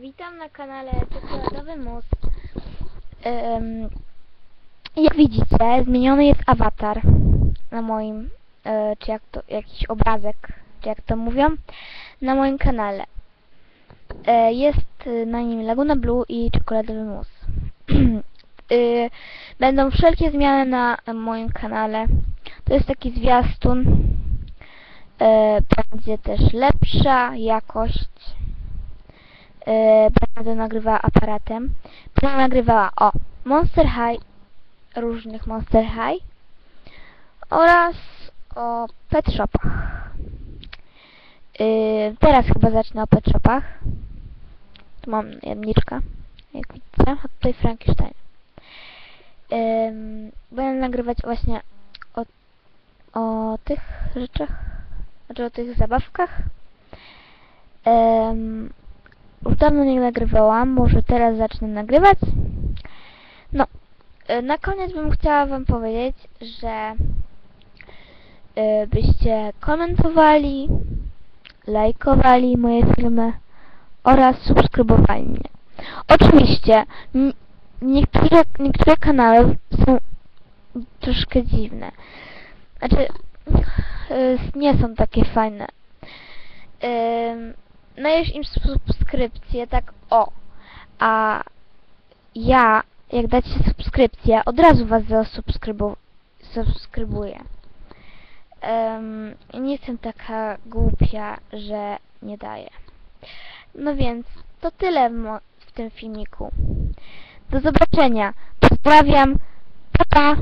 Witam na kanale Czekoladowy Mus. Ym, jak widzicie, zmieniony jest awatar na moim, e, czy jak to, jakiś obrazek, czy jak to mówią, na moim kanale. E, jest e, na nim Laguna Blue i Czekoladowy Mus. Y, Będą wszelkie zmiany na moim kanale. To jest taki zwiastun. E, Będzie też lepsza jakość e, będę nagrywała aparatem. Będę nagrywała o Monster High, różnych Monster High oraz o pet shopach. Yy, teraz chyba zacznę o pet shopach. Tu mam jamniczka, jak widzicie, a tutaj Frankenstein. Ym, będę nagrywać właśnie o, o tych rzeczach, znaczy o tych zabawkach. Ym, już dawno nie nagrywałam, może teraz zacznę nagrywać. No, y, na koniec bym chciała wam powiedzieć, że y, byście komentowali, lajkowali moje filmy oraz subskrybowali mnie. Oczywiście, niektóre, niektóre kanały są troszkę dziwne. Znaczy, y, nie są takie fajne. Ym, dajesz im subskrypcję, tak o. A ja, jak dacie subskrypcję, od razu was zasubskrybu subskrybuję. Um, nie jestem taka głupia, że nie daję. No więc, to tyle w, w tym filmiku. Do zobaczenia. Pozdrawiam. Pa, pa.